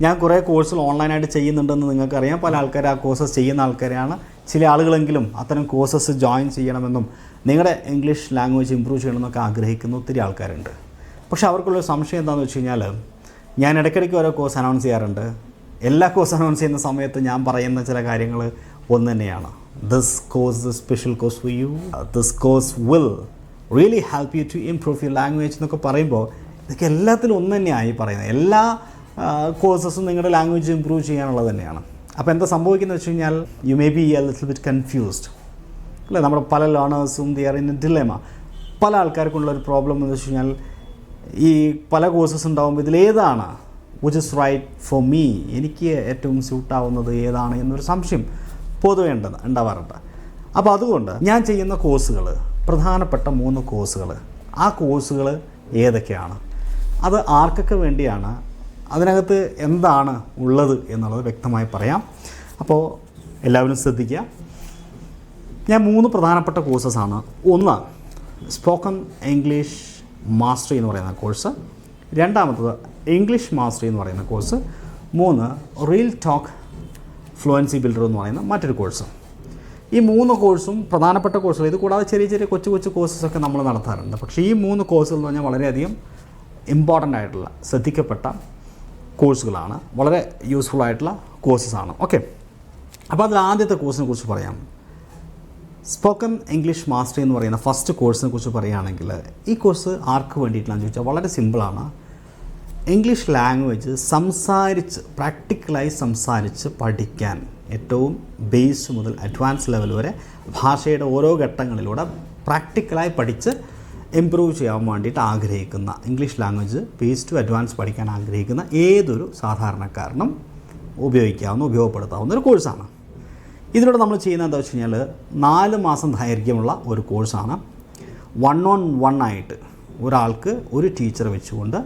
ഞാൻ കുറേ കോഴ്സുകൾ ഓൺലൈനായിട്ട് ചെയ്യുന്നുണ്ടെന്ന് നിങ്ങൾക്കറിയാം. പല ആൾക്കാർ ആ കോഴ്സസ് ചെയ്യുന്ന ആൾക്കാരാണ് ചില ആളുകളെങ്കിലും അത്തരം കോഴ്സസ് ജോയിൻ ചെയ്യണമെന്നും നിങ്ങളുടെ ഇംഗ്ലീഷ് ലാംഗ്വേജ് ഇമ്പ്രൂവ് ചെയ്യണമെന്നൊക്കെ ആഗ്രഹിക്കുന്ന ഒത്തിരി ആൾക്കാരുണ്ട്. പക്ഷേ അവർക്കുള്ളൊരു സംശയം എന്താണെന്ന് വെച്ച് കഴിഞ്ഞാൽ ഞാൻ ഇടയ്ക്കിടയ്ക്ക് ഓരോ കോഴ്സ് അനൗൺസ് ചെയ്യാറുണ്ട്. എല്ലാ കോഴ്സ് അനൗൺസ് ചെയ്യുന്ന സമയത്ത് ഞാൻ പറയുന്ന ചില കാര്യങ്ങൾ ഒന്ന് തന്നെയാണ്. This course special course for you this course will really help you to improve your language എന്നൊക്കെ പറയുമ്പോൾ ഇതൊക്കെ എല്ലാത്തിലും ഒന്ന് തന്നെയാണ് ഈ പറയുന്നത്. എല്ലാ കോഴ്സസും നിങ്ങളുടെ ലാംഗ്വേജ് ഇമ്പ്രൂവ് ചെയ്യാനുള്ളത് തന്നെയാണ്. അപ്പോൾ എന്താ സംഭവിക്കുന്നത് വെച്ച് കഴിഞ്ഞാൽ you may be a little bit confused അല്ലേ? നമ്മുടെ പല ലേണേഴ്സും ദി ആർ ഇൻ ഡിലേമ പല ആൾക്കാർക്കുള്ള ഒരു പ്രോബ്ലം എന്ന് വെച്ച് കഴിഞ്ഞാൽ ഈ പല കോഴ്സസ് ഉണ്ടാകുമ്പോൾ ഇതിലേതാണ് which is right for me എനിക്ക് ഏറ്റവും സ്യൂട്ടാവുന്നത് ഏതാണ് എന്നൊരു സംശയം പൊതുവേ ഉണ്ട് ഉണ്ടാവാറുണ്ട്. അപ്പോൾ അതുകൊണ്ട് ഞാൻ ചെയ്യുന്ന കോഴ്സുകൾ പ്രധാനപ്പെട്ട മൂന്ന് കോഴ്സുകൾ ആ കോഴ്സുകൾ ഏതൊക്കെയാണ്? അത് ആർക്കൊക്കെ വേണ്ടിയാണ് അതിനകത്ത് എന്താണ് ഉള്ളത് എന്നുള്ളത് വ്യക്തമായി പറയാം. അപ്പോൾ എല്ലാവരും ശ്രദ്ധിക്കുക. ഞാൻ മൂന്ന് പ്രധാനപ്പെട്ട കോഴ്സസാണ് ഒന്ന് സ്പോക്കൺ ഇംഗ്ലീഷ് മാസ്റ്ററി എന്ന് പറയുന്ന കോഴ്സ് രണ്ടാമത്തത് ഇംഗ്ലീഷ് മാസ്റ്ററി എന്ന് പറയുന്ന കോഴ്സ് മൂന്ന് റീൽ ടോക്ക് ഫ്ലുവൻസി ബിൽഡർ എന്ന് പറയുന്ന മറ്റൊരു കോഴ്സ് ഈ മൂന്ന് കോഴ്സും പ്രധാനപ്പെട്ട കോഴ്സുകൾ ഇത് കൂടാതെ ചെറിയ ചെറിയ കൊച്ചു കൊച്ചു കോഴ്സസ് ഒക്കെ നമ്മൾ നടത്താറുണ്ട്. പക്ഷേ ഈ മൂന്ന് കോഴ്സുകൾ എന്ന് പറഞ്ഞാൽ വളരെയധികം ഇമ്പോർട്ടന്റ് ആയിട്ടുള്ള ശ്രദ്ധിക്കപ്പെട്ട കോഴ്സുകളാണ്. വളരെ യൂസ്ഫുൾ ആയിട്ടുള്ള കോഴ്സസാണ് ഓക്കെ അപ്പോൾ അതിൽ ആദ്യത്തെ കോഴ്സിനെ കുറിച്ച് പറയാം. സ്പോക്കൺ ഇംഗ്ലീഷ് മാസ്റ്ററി എന്ന് പറയുന്ന ഫസ്റ്റ് കോഴ്സിനെ കുറിച്ച് പറയുകയാണെങ്കിൽ ഈ കോഴ്സ് ആർക്ക് വേണ്ടിയിട്ടാണെന്ന് ചോദിച്ചാൽ വളരെ സിമ്പിളാണ് ഇംഗ്ലീഷ് ലാംഗ്വേജ് സംസാരിച്ച് പ്രാക്ടിക്കലായി സംസാരിച്ച് പഠിക്കാൻ ഏറ്റവും ബേസ് മുതൽ അഡ്വാൻസ് ലെവൽ വരെ ഭാഷയുടെ ഓരോ ഘട്ടങ്ങളിലൂടെ പ്രാക്ടിക്കലായി പഠിച്ച് ഇമ്പ്രൂവ് ചെയ്യാൻ വേണ്ടിയിട്ട് ആഗ്രഹിക്കുന്ന English language base to advance പഠിക്കാൻ ആഗ്രഹിക്കുന്ന ഏതൊരു സാധാരണക്കാരനും ഉപയോഗിക്കാവുന്ന ഉപയോഗപ്പെടുത്താവുന്ന ഒരു കോഴ്സാണ് ഇതിലൂടെ നമ്മൾ ചെയ്യുന്നത് എന്താ വെച്ച് കഴിഞ്ഞാൽ നാല് മാസം ദൈർഘ്യമുള്ള ഒരു കോഴ്സാണ് വൺ ഓൺ വൺ ആയിട്ട് ഒരാൾക്ക് ഒരു ടീച്ചർ വെച്ചുകൊണ്ട്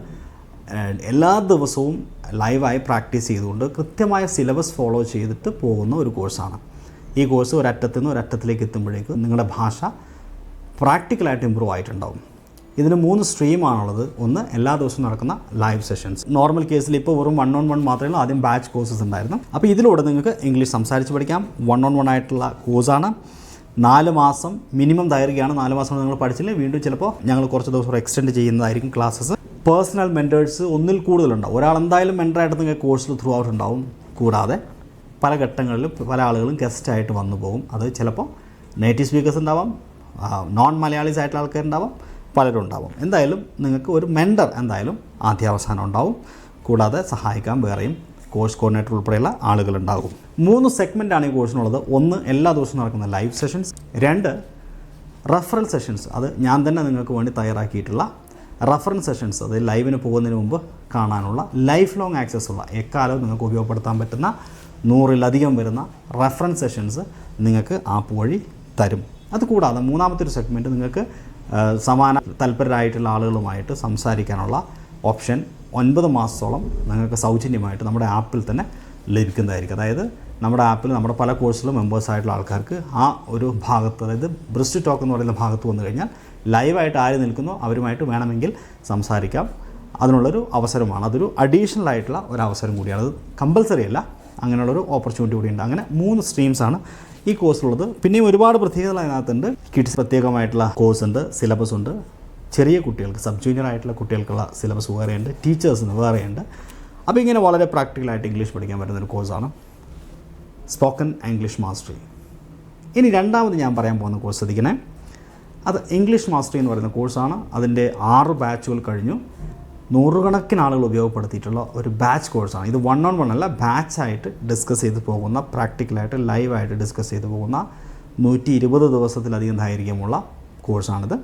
എല്ലാ ദിവസവും ലൈവായി പ്രാക്ടീസ് ചെയ്തുകൊണ്ട് കൃത്യമായ സിലബസ് ഫോളോ ചെയ്തിട്ട് പോകുന്ന ഒരു കോഴ്സാണ് ഈ കോഴ്സ് ഒരറ്റത്തു നിന്ന് ഒരറ്റത്തിലേക്ക് എത്തുമ്പോഴേക്കും നിങ്ങളുടെ ഭാഷ പ്രാക്ടിക്കലായിട്ട് ഇമ്പ്രൂവ് ആയിട്ടുണ്ടാവും. ഇതിന് മൂന്ന് സ്ട്രീമാണുള്ളത് ഒന്ന് എല്ലാ ദിവസവും നടക്കുന്ന ലൈവ് സെഷൻസ് നോർമൽ കേസിൽ ഇപ്പോൾ വെറും വൺ ഓൺ വൺ മാത്രമേ ഉള്ളൂ ആദ്യം ബാച്ച് കോഴ്സസ് ഉണ്ടായിരുന്നു. അപ്പോൾ ഇതിലൂടെ നിങ്ങൾക്ക് ഇംഗ്ലീഷ് സംസാരിച്ച് പഠിക്കാം. വൺ ഓൺ വൺ ആയിട്ടുള്ള കോഴ്സാണ് നാല് മാസം മിനിമം ദൈർഘ്യമാണ്. നാല് മാസം നിങ്ങൾ പഠിച്ചില്ലെങ്കിൽ വീണ്ടും ചിലപ്പോൾ ഞങ്ങൾ കുറച്ച് ദിവസം എക്സ്റ്റെൻഡ് ചെയ്യുന്നതായിരിക്കും ക്ലാസ്സസ് പേഴ്സണൽ മെന്റേഴ്സ് ഒന്നിൽ കൂടുതലുണ്ടാവും. ഒരാൾ എന്തായാലും മെന്ററായിട്ട് നിങ്ങൾക്ക് കോഴ്സിൽ ത്രൂ ഔട്ട് ഉണ്ടാവും. കൂടാതെ പല ഘട്ടങ്ങളിലും പല ആളുകളും ഗസ്റ്റായിട്ട് വന്നു പോകും. അത് ചിലപ്പോൾ നേറ്റീവ് സ്പീക്കേഴ്സ് ഉണ്ടാവാം. നോൺ മലയാളീസ് ആയിട്ടുള്ള ആൾക്കാരുണ്ടാവാം പലരും ഉണ്ടാവും. എന്തായാലും നിങ്ങൾക്ക് ഒരു മെൻഡർ എന്തായാലും ആദ്യാവസാനം ഉണ്ടാവും. കൂടാതെ സഹായിക്കാൻ വേറെയും കോഴ്സ് കോർഡിനേറ്റർ ഉൾപ്പെടെയുള്ള ആളുകളുണ്ടാകും മൂന്ന് സെഗ്മെന്റാണ് ഈ കോഴ്സിനുള്ളത് ഒന്ന് എല്ലാ ദിവസവും നടക്കുന്ന ലൈവ് സെഷൻസ് രണ്ട് റഫറൽ സെഷൻസ് അത് ഞാൻ തന്നെ നിങ്ങൾക്ക് വേണ്ടി തയ്യാറാക്കിയിട്ടുള്ള റഫറൻസ് സെഷൻസ് അത് ലൈവിന് പോകുന്നതിന് മുമ്പ് കാണാനുള്ള ലൈഫ് ലോങ് ആക്സസ് ഉള്ള എക്കാലവും നിങ്ങൾക്ക് ഉപയോഗപ്പെടുത്താൻ പറ്റുന്ന നൂറിലധികം വരുന്ന റഫറൻസ് സെഷൻസ് നിങ്ങൾക്ക് ആപ്പ് വഴി തരും. അതുകൂടാതെ മൂന്നാമത്തെ ഒരു സെഗ്മെന്റ് നിങ്ങൾക്ക് സമാന തൽപരരായിട്ടുള്ള ആളുകളുമായിട്ട് സംസാരിക്കാനുള്ള ഓപ്ഷൻ ഒൻപത് മാസത്തോളം നിങ്ങൾക്ക് സൗജന്യമായിട്ട് നമ്മുടെ ആപ്പിൽ തന്നെ ലഭിക്കുന്നതായിരിക്കും. അതായത് നമ്മുടെ ആപ്പിൽ നമ്മുടെ പല കോഴ്സിലും മെമ്പേഴ്സ് ആയിട്ടുള്ള ആൾക്കാർക്ക് ആ ഒരു ഭാഗത്ത് അതായത് ബ്രിസ്റ്റ് ടോക്ക് എന്ന് പറയുന്ന ഭാഗത്ത് വന്നു കഴിഞ്ഞാൽ ലൈവായിട്ട് ആര് നിൽക്കുന്നോ അവരുമായിട്ട് വേണമെങ്കിൽ സംസാരിക്കാം. അതിനുള്ളൊരു അവസരമാണ്. അതൊരു അഡീഷണൽ ആയിട്ടുള്ള ഒരു അവസരം കൂടിയാണ്. അത് കമ്പൽസറി അല്ല. അങ്ങനെയുള്ളൊരു ഓപ്പർച്യൂണിറ്റി കൂടിയുണ്ട്. അങ്ങനെ മൂന്ന് സ്ട്രീംസാണ് ഈ കോഴ്സിലുള്ളത് പിന്നെയും ഒരുപാട് പ്രത്യേകതകൾ അതിനകത്തുണ്ട്. കിഡ്സ് പ്രത്യേകമായിട്ടുള്ള കോഴ്സ് ഉണ്ട് സിലബസ് ഉണ്ട്. ചെറിയ കുട്ടികൾക്ക് സബ് ജൂനിയർ ആയിട്ടുള്ള കുട്ടികൾക്കുള്ള സിലബസ് വേറെയുണ്ട് ടീച്ചേഴ്സിന് വേറെയുണ്ട് അപ്പോൾ ഇങ്ങനെ വളരെ പ്രാക്ടിക്കലായിട്ട് ഇംഗ്ലീഷ് പഠിക്കാൻ പറ്റുന്ന ഒരു കോഴ്സാണ് സ്പോക്കൺ ഇംഗ്ലീഷ് മാസ്റ്ററി ഇനി രണ്ടാമത് ഞാൻ പറയാൻ പോകുന്ന കോഴ്സ് ശ്രദ്ധിക്കണേ. അത് ഇംഗ്ലീഷ് മാസ്റ്ററി എന്ന് പറയുന്ന കോഴ്സാണ് അതിന്റെ ആറ് ബാച്ചുകൾ കഴിഞ്ഞു. നൂറുകണക്കിന് ആളുകൾ ഉപയോഗപ്പെടുത്തിയിട്ടുള്ള ഒരു ബാച്ച് കോഴ്സാണ്. ഇത് വൺ ഓൺ വൺ അല്ല ബാച്ചായിട്ട് ഡിസ്കസ് ചെയ്ത് പോകുന്ന പ്രാക്ടിക്കലായിട്ട് ലൈവായിട്ട് ഡിസ്കസ് ചെയ്ത് പോകുന്ന നൂറ്റി ഇരുപത് ദിവസത്തിലധികം ദൈർഘ്യമുള്ള കോഴ്സാണിത്.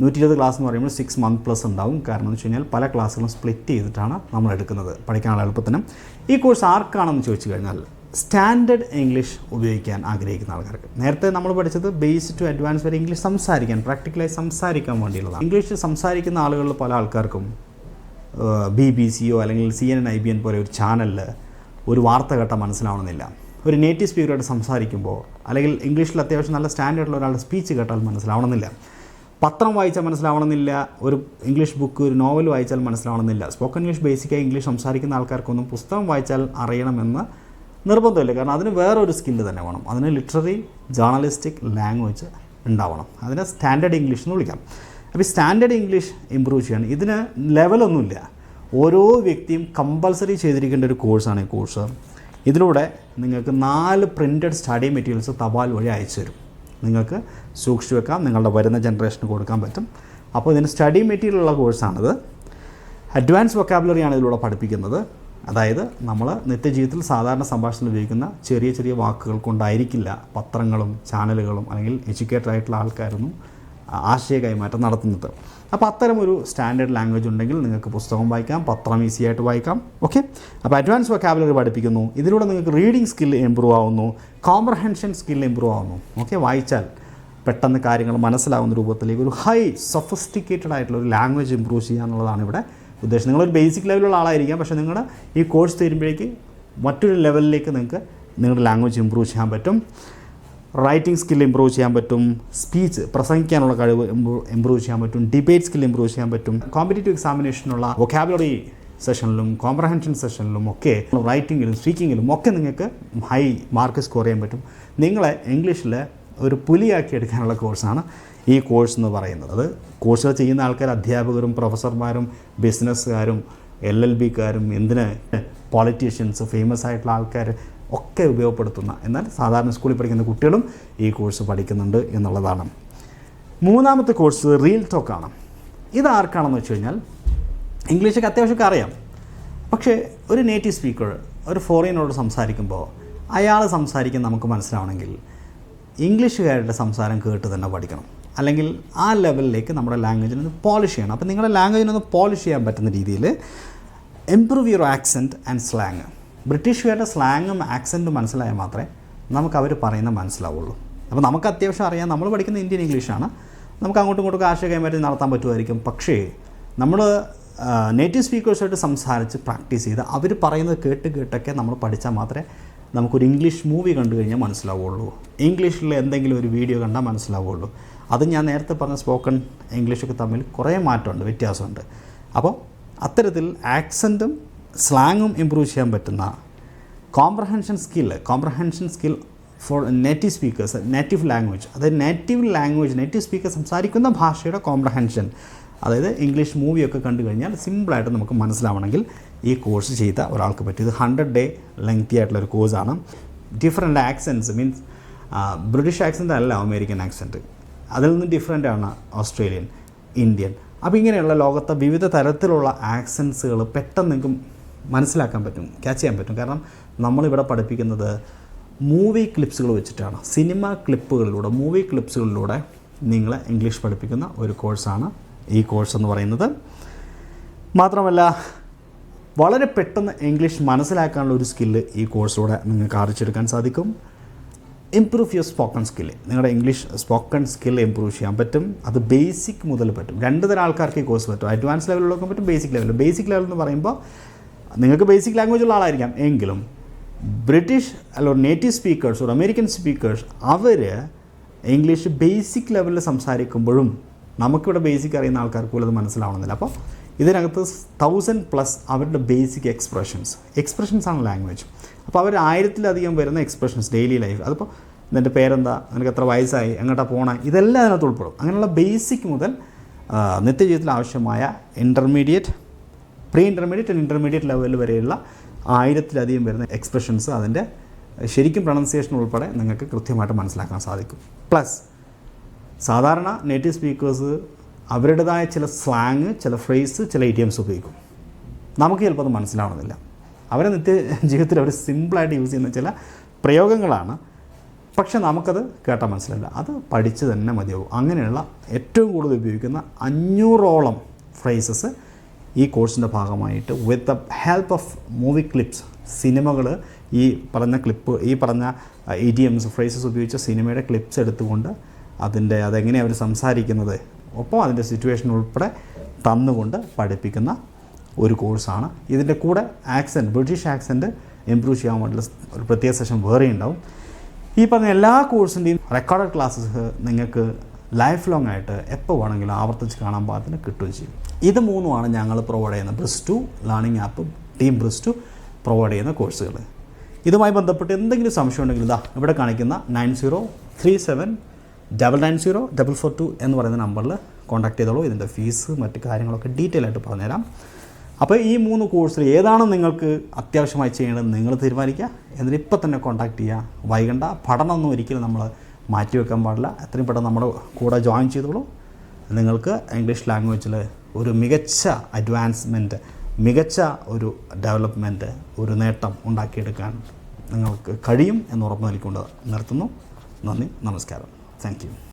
നൂറ്റി ഇരുപത് ക്ലാസ് എന്ന് പറയുമ്പോൾ സിക്സ് മന്ത് പ്ലസ് ഉണ്ടാവും. കാരണം എന്ന് വെച്ച് കഴിഞ്ഞാൽ പല ക്ലാസ്സുകളും സ്പ്ലിറ്റ് ചെയ്തിട്ടാണ് നമ്മൾ എടുക്കുന്നത് പഠിക്കാനുള്ള എളുപ്പത്തിനും. ഈ കോഴ്സ് ആർക്കാണെന്ന് ചോദിച്ചു കഴിഞ്ഞാൽ സ്റ്റാൻഡേർഡ് ഇംഗ്ലീഷ് ഉപയോഗിക്കാൻ ആഗ്രഹിക്കുന്ന ആൾക്കാർക്ക്. നേരത്തെ നമ്മൾ പഠിച്ചത് ബേസ് ടു അഡ്വാൻസ് വരെ ഇംഗ്ലീഷ് സംസാരിക്കാൻ പ്രാക്ടിക്കലായി സംസാരിക്കാൻ വേണ്ടിയുള്ളതാണ്. ഇംഗ്ലീഷ് സംസാരിക്കുന്ന ആളുകളിൽ പല ആൾക്കാർക്കും ബി ബി സിയോ അല്ലെങ്കിൽ C N N I B N പോലെ ഒരു ചാനലിൽ ഒരു വാർത്ത കേട്ടാൽ മനസ്സിലാവണമെന്നില്ല ഒരു നേറ്റീവ് സ്പീക്കറായിട്ട് സംസാരിക്കുമ്പോൾ അല്ലെങ്കിൽ ഇംഗ്ലീഷിൽ അത്യാവശ്യം നല്ല സ്റ്റാൻഡേർഡുള്ള ഒരാളുടെ സ്പീച്ച് കേട്ടാൽ മനസ്സിലാവണമെന്നില്ല. പത്രം വായിച്ചാൽ മനസ്സിലാവണമെന്നില്ല ഒരു ഇംഗ്ലീഷ് ബുക്ക് ഒരു നോവൽ വായിച്ചാൽ മനസ്സിലാവണമെന്നില്ല. സ്പോക്കൺ ഇംഗ്ലീഷ് ബേസിക്കായി ഇംഗ്ലീഷ് സംസാരിക്കുന്ന ആൾക്കാർക്കൊന്നും പുസ്തകം വായിച്ചാൽ അറിയണമെന്ന് നിർബന്ധമില്ല. കാരണം അതിന് വേറൊരു സ്കില്ല് തന്നെ വേണം. അതിന് ലിറ്റററി ജേർണലിസ്റ്റിക് ലാംഗ്വേജ് ഉണ്ടാവണം. അതിനെ സ്റ്റാൻഡേർഡ് ഇംഗ്ലീഷ് എന്ന് വിളിക്കാം. അപ്പോൾ സ്റ്റാൻഡേർഡ് ഇംഗ്ലീഷ് ഇമ്പ്രൂവ് ചെയ്യണം. ഇതിന് ലെവലൊന്നുമില്ല ഓരോ വ്യക്തിയും കമ്പൽസറി ചെയ്തിരിക്കേണ്ട ഒരു കോഴ്സാണ് ഈ കോഴ്സ് ഇതിലൂടെ നിങ്ങൾക്ക് നാല് പ്രിന്റഡ് സ്റ്റഡി മെറ്റീരിയൽസ് തപാൽ വഴി അയച്ചു തരും. നിങ്ങൾക്ക് സൂക്ഷിച്ചു വെക്കാം നിങ്ങളുടെ വരുന്ന ജനറേഷന് കൊടുക്കാൻ പറ്റും. അപ്പോൾ ഇതിന് സ്റ്റഡി മെറ്റീരിയൽ ഉള്ള കോഴ്സാണിത് അഡ്വാൻസ് വൊക്കാബുലറിയാണ് ഇതിലൂടെ പഠിപ്പിക്കുന്നത്. അതായത് നമ്മൾ നിത്യജീവിതത്തിൽ സാധാരണ സംഭാഷണത്തിൽ ഉപയോഗിക്കുന്ന ചെറിയ ചെറിയ വാക്കുകൾ കൊണ്ടായിരിക്കില്ല പത്രങ്ങളും ചാനലുകളും അല്ലെങ്കിൽ എഡ്യൂക്കേറ്റഡ് ആയിട്ടുള്ള ആൾക്കാരൊന്നും ആശയ കൈമാറ്റം നടത്തുന്നത്. അപ്പോൾ അത്തരം ഒരു സ്റ്റാൻഡേർഡ് ലാംഗ്വേജ് ഉണ്ടെങ്കിൽ നിങ്ങൾക്ക് പുസ്തകം വായിക്കാം പത്രം ഈസി ആയിട്ട് വായിക്കാം. ഓക്കെ? അപ്പോൾ അഡ്വാൻസ് വൊക്കാബുലറി പഠിപ്പിക്കുന്നു. ഇതിലൂടെ നിങ്ങൾക്ക് റീഡിംഗ് സ്കിൽ ഇമ്പ്രൂവ് ആവുന്നു കോംപ്രഹെൻഷൻ സ്കിൽ ഇമ്പ്രൂവ് ആവുന്നു. ഓക്കെ? വായിച്ചാൽ പെട്ടെന്ന് കാര്യങ്ങൾ മനസ്സിലാവുന്ന രൂപത്തിലേക്ക് ഒരു ഹൈ സൊഫിസ്റ്റിക്കേറ്റഡ് ആയിട്ടുള്ള ഒരു ലാംഗ്വേജ് ഇമ്പ്രൂവ് ചെയ്യുക എന്നുള്ളതാണ് ഇവിടെ ഉദ്ദേശം. നിങ്ങളൊരു ബേസിക് ലെവലുള്ള ആളായിരിക്കാം പക്ഷേ നിങ്ങളുടെ ഈ കോഴ്സ് തീരുമ്പോഴേക്ക് മറ്റൊരു ലെവലിലേക്ക് നിങ്ങൾക്ക് നിങ്ങളുടെ ലാംഗ്വേജ് ഇമ്പ്രൂവ് ചെയ്യാൻ പറ്റും. റൈറ്റിംഗ് സ്കിൽ ഇമ്പ്രൂവ് ചെയ്യാൻ പറ്റും സ്പീച്ച് പ്രസംഗിക്കാനുള്ള കഴിവ് ഇമ്പ്രൂവ് ചെയ്യാൻ പറ്റും ഡിബേറ്റ് സ്കിൽ ഇമ്പ്രൂവ് ചെയ്യാൻ പറ്റും. കോമ്പറ്റേറ്റീവ് എക്സാമിനേഷനുള്ള വൊക്കാബുലറി സെഷനിലും കോംപ്രഹെൻഷൻ സെഷനിലും ഒക്കെ റൈറ്റിങ്ങിലും സ്പീക്കിങ്ങിലും ഒക്കെ നിങ്ങൾക്ക് ഹൈ മാർക്ക് സ്കോർ ചെയ്യാൻ പറ്റും. നിങ്ങളെ ഇംഗ്ലീഷിൽ ഒരു പുലിയാക്കി എടുക്കാനുള്ള കോഴ്സാണ് ഈ കോഴ്സ് എന്ന് പറയുന്നത്. അത് കോഴ്സുകൾ ചെയ്യുന്ന ആൾക്കാർ അധ്യാപകരും പ്രൊഫസർമാരും ബിസിനസ്സുകാരും എൽ എൽ ബിക്കാരും എന്തിന്? പൊളിറ്റീഷ്യൻസ് ഫേമസ് ആയിട്ടുള്ള ആൾക്കാർ ഒക്കെ ഉപയോഗപ്പെടുത്തുന്ന എന്നാൽ സാധാരണ സ്കൂളിൽ പഠിക്കുന്ന കുട്ടികളും ഈ കോഴ്സ് പഠിക്കുന്നുണ്ട് എന്നുള്ളതാണ്. മൂന്നാമത്തെ കോഴ്സ് റിയൽ ടോക്കാണ് ഇത് ആർക്കാണെന്ന് വെച്ച് കഴിഞ്ഞാൽ ഇംഗ്ലീഷൊക്കെ അത്യാവശ്യമൊക്കെ അറിയാം. പക്ഷേ ഒരു നേറ്റീവ് സ്പീക്കർ ഒരു ഫോറിനോട് സംസാരിക്കുമ്പോൾ അയാൾ സംസാരിക്കാൻ നമുക്ക് മനസ്സിലാവണമെങ്കിൽ ഇംഗ്ലീഷുകാരുടെ സംസാരം കേട്ട് തന്നെ പഠിക്കണം. അല്ലെങ്കിൽ ആ ലെവലിലേക്ക് നമ്മുടെ ലാംഗ്വേജിനൊന്ന് പോളിഷ് ചെയ്യണം. അപ്പോൾ നിങ്ങളുടെ ലാംഗ്വേജിനൊന്ന് പോളിഷ് ചെയ്യാൻ പറ്റുന്ന രീതിയിൽ improve your accent and slang ബ്രിട്ടീഷുകാരുടെ സ്ലാങ്ങും ആക്സെന്റും മനസ്സിലായാൽ മാത്രമേ നമുക്ക് അവർ പറയുന്ന മനസ്സിലാവുള്ളൂ. അപ്പോൾ നമുക്ക് അത്യാവശ്യം അറിയാം നമ്മൾ പഠിക്കുന്ന ഇന്ത്യൻ ഇംഗ്ലീഷാണ്. നമുക്ക് അങ്ങോട്ടും ഇങ്ങോട്ടും ആശയ കൈമാറ്റം നടത്താൻ പറ്റുമായിരിക്കും. പക്ഷേ നമ്മൾ നേറ്റീവ് സ്പീക്കേഴ്സായിട്ട് സംസാരിച്ച് പ്രാക്ടീസ് ചെയ്ത് അവർ പറയുന്നത് കേട്ട് കേട്ടൊക്കെ നമ്മൾ പഠിച്ചാൽ മാത്രമേ നമുക്കൊരു ഇംഗ്ലീഷ് മൂവി കണ്ടു കഴിഞ്ഞാൽ മനസ്സിലാവുള്ളൂ. ഇംഗ്ലീഷിൽ എന്തെങ്കിലും ഒരു വീഡിയോ കണ്ടാൽ മനസ്സിലാവുള്ളൂ. അത് ഞാൻ നേരത്തെ പറഞ്ഞ സ്പോക്കൺ ഇംഗ്ലീഷൊക്കെ തമ്മിൽ കുറേ മാറ്റമുണ്ട് വ്യത്യാസമുണ്ട്. അപ്പോൾ അത്തരത്തിൽ ആക്സന്റും സ്ലാങ്ങും ഇമ്പ്രൂവ് ചെയ്യാൻ പറ്റുന്ന comprehension skill comprehension skill for native speakers native language അതായത് നേറ്റീവ് ലാംഗ്വേജ് നേറ്റീവ് സ്പീക്കർ സംസാരിക്കുന്ന ഭാഷയുടെ കോംപ്രഹെൻഷൻ അതായത് ഇംഗ്ലീഷ് മൂവിയൊക്കെ കണ്ടു കഴിഞ്ഞാൽ സിമ്പിളായിട്ട് നമുക്ക് മനസ്സിലാവണമെങ്കിൽ ഈ കോഴ്സ് ചെയ്ത ഒരാൾക്ക് പറ്റും ഇത് ഹൺഡ്രഡ് ഡേ ലെങ്തി ആയിട്ടുള്ള ഒരു കോഴ്സാണ് different accents means British accent അല്ല അമേരിക്കൻ ആക്സെന്റ് അതിൽ നിന്ന് ഡിഫറെന്റ് ആണ് ഓസ്ട്രേലിയൻ ഇന്ത്യൻ അപ്പോൾ ഇങ്ങനെയുള്ള ലോകത്തെ വിവിധ തരത്തിലുള്ള ആക്സെൻസുകൾ പെട്ടെന്ന് നിങ്ങൾക്ക് മനസ്സിലാക്കാൻ പറ്റും ക്യാച്ച് ചെയ്യാൻ പറ്റും. കാരണം നമ്മളിവിടെ പഠിപ്പിക്കുന്നത് മൂവി ക്ലിപ്സുകൾ വെച്ചിട്ടാണ്. സിനിമ ക്ലിപ്പുകളിലൂടെ മൂവി ക്ലിപ്സുകളിലൂടെ നിങ്ങളെ ഇംഗ്ലീഷ് പഠിപ്പിക്കുന്ന ഒരു കോഴ്സാണ് ഈ കോഴ്സ് എന്ന് പറയുന്നത്. മാത്രമല്ല വളരെ പെട്ടെന്ന് ഇംഗ്ലീഷ് മനസ്സിലാക്കാനുള്ള ഒരു സ്കില്ല് ഈ കോഴ്സിലൂടെ നിങ്ങൾക്ക് ആർജിച്ചെടുക്കാൻ സാധിക്കും. ഇംപ്രൂവ് യുവർ സ്പോക്കൺ സ്കില്ല് നിങ്ങളുടെ ഇംഗ്ലീഷ് സ്പോക്കൺ സ്കില്ല് ഇമ്പ്രൂവ് ചെയ്യാൻ പറ്റും. അത് ബേസിക് മുതൽ പറ്റും. രണ്ട് തരം ആൾക്കാർക്ക് ഈ കോഴ്സ് പറ്റും. അഡ്വാൻസ് ലെവലിലൊക്കെ പറ്റും ബേസിക് ലെവലിൽ ബേസിക് ലെവൽ എന്ന് പറയുമ്പോൾ നിങ്ങൾക്ക് ബേസിക് ലാംഗ്വേജ് ഉള്ള ആളായിരിക്കാം. എങ്കിലും ബ്രിട്ടീഷ് അല്ല നേറ്റീവ് സ്പീക്കേഴ്സ് ഒരു അമേരിക്കൻ സ്പീക്കേഴ്സ് അവർ ഇംഗ്ലീഷ് ബേസിക് ലെവലിൽ സംസാരിക്കുമ്പോഴും നമുക്കിവിടെ ബേസിക് അറിയുന്ന ആൾക്കാർക്ക് പോലും അത് മനസ്സിലാവണമെന്നില്ല. അപ്പോൾ ഇതിനകത്ത് തൗസൻഡ് പ്ലസ് അവരുടെ ബേസിക് എക്സ്പ്രഷൻസ് എക്സ്പ്രഷൻസ് ആണ് ലാംഗ്വേജ് അപ്പോൾ അവർ ആയിരത്തിലധികം വരുന്ന എക്സ്പ്രഷൻസ് ഡെയിലി ലൈഫ് അതിപ്പോൾ നിന്റെ പേരെന്താ? നിനക്ക് എത്ര വയസ്സായി? എങ്ങോട്ടാ പോണേ? ഇതെല്ലാം അതിനകത്ത് ഉൾപ്പെടും. അങ്ങനെയുള്ള ബേസിക് മുതൽ നിത്യജീവിതത്തിൽ ആവശ്യമായ intermediate pre intermediate and intermediate level വരെയുള്ള ആയിരത്തിലധികം വരുന്ന എക്സ്പ്രഷൻസ് അതിന്റെ ശരിക്കും പ്രൊണൗൺസിയേഷൻ ഉൾപ്പെടെ നിങ്ങൾക്ക് കൃത്യമായിട്ട് മനസ്സിലാക്കാൻ സാധിക്കും. പ്ലസ് സാധാരണ നേറ്റീവ് സ്പീക്കേഴ്സ് അവരുടേതായ ചില സ്ലാങ് ചില ഫ്രേസ് ചില ഇഡിയംസ് ഉപയോഗിക്കും. നമുക്ക് ചിലപ്പോൾ അത് മനസ്സിലാവണമെന്നില്ല. അവരെ നിത്യ ജീവിതത്തിൽ അവർ സിമ്പിളായിട്ട് യൂസ് ചെയ്യുന്ന ചില പ്രയോഗങ്ങളാണ്. പക്ഷെ നമുക്കത് കേട്ടാൽ മനസ്സിലല്ല അത് പഠിച്ച് തന്നെ മതിയാവും. അങ്ങനെയുള്ള ഏറ്റവും കൂടുതൽ ഉപയോഗിക്കുന്ന അഞ്ഞൂറോളം ഫ്രേസസ് ഈ കോഴ്സിന്റെ ഭാഗമായിട്ട് with the help of movie clips സിനിമകൾ ഈ പറഞ്ഞ ക്ലിപ്പ് ഈ പറഞ്ഞ ഇഡിയംസ് ഫ്രേസസ് ഉപയോഗിച്ച സിനിമയുടെ ക്ലിപ്സ് എടുത്തുകൊണ്ട് അതിന്റെ അതെങ്ങനെയാണ് അവർ സംസാരിക്കുന്നത് ഒപ്പം അതിന്റെ സിറ്റുവേഷൻ ഉൾപ്പെടെ തന്നുകൊണ്ട് പഠിപ്പിക്കുന്ന ഒരു കോഴ്സാണ് ഇതിന്റെ കൂടെ ആക്സെന്റ് ബ്രിട്ടീഷ് ആക്സെന്റ് ഇമ്പ്രൂവ് ചെയ്യാൻ വേണ്ടിയുള്ള ഒരു പ്രത്യേക സെഷൻ വേറെ ഉണ്ടാവും ഈ പറഞ്ഞ എല്ലാ കോഴ്സിന്റെയും റെക്കോർഡഡ് ക്ലാസ്സസ് നിങ്ങൾക്ക് ലൈഫ് ലോങ് ആയിട്ട് എപ്പോൾ വേണമെങ്കിലും ആവർത്തിച്ച് കാണാൻ പാകത്തിന് കിട്ടുകയും ചെയ്യും. ഇത് മൂന്നുമാണ് ഞങ്ങൾ പ്രൊവൈഡ് ചെയ്യുന്ന Briz to learning app team Briz to provide ചെയ്യുന്ന കോഴ്സുകൾ ഇതുമായി ബന്ധപ്പെട്ട് എന്തെങ്കിലും സംശയം ഉണ്ടെങ്കിൽ ഇതാ ഇവിടെ കാണിക്കുന്ന nine zero three seven double nine zero double four two എന്ന് പറയുന്ന നമ്പറിൽ കോൺടാക്ട് ചെയ്തോളൂ. ഇതിന്റെ ഫീസ് മറ്റ് കാര്യങ്ങളൊക്കെ ഡീറ്റെയിൽ ആയിട്ട് പറഞ്ഞുതരാം. അപ്പോൾ ഈ മൂന്ന് കോഴ്സിൽ ഏതാണ് നിങ്ങൾക്ക് അത്യാവശ്യമായി ചെയ്യേണ്ടത് നിങ്ങൾ തീരുമാനിക്കുക. എന്നിട്ട് ഇപ്പം തന്നെ കോൺടാക്ട് ചെയ്യുക. വൈകണ്ട. പഠനമൊന്നും ഒരിക്കലും നമ്മൾ മാറ്റിവെക്കാൻ പാടില്ല. എത്രയും പെട്ടെന്ന് നമ്മുടെ കൂടെ ജോയിൻ ചെയ്തോളൂ. നിങ്ങൾക്ക് ഇംഗ്ലീഷ് ലാംഗ്വേജിൽ ഒരു മികച്ച അഡ്വാൻസ്മെന്റ് മികച്ച ഒരു ഡെവലപ്മെന്റ് ഒരു നേട്ടം ഉണ്ടാക്കിയെടുക്കാൻ നിങ്ങൾക്ക് കഴിയും എന്ന് ഉറപ്പ് നൽകിക്കൊണ്ട് നിർത്തുന്നു. നന്ദി നമസ്കാരം. താങ്ക്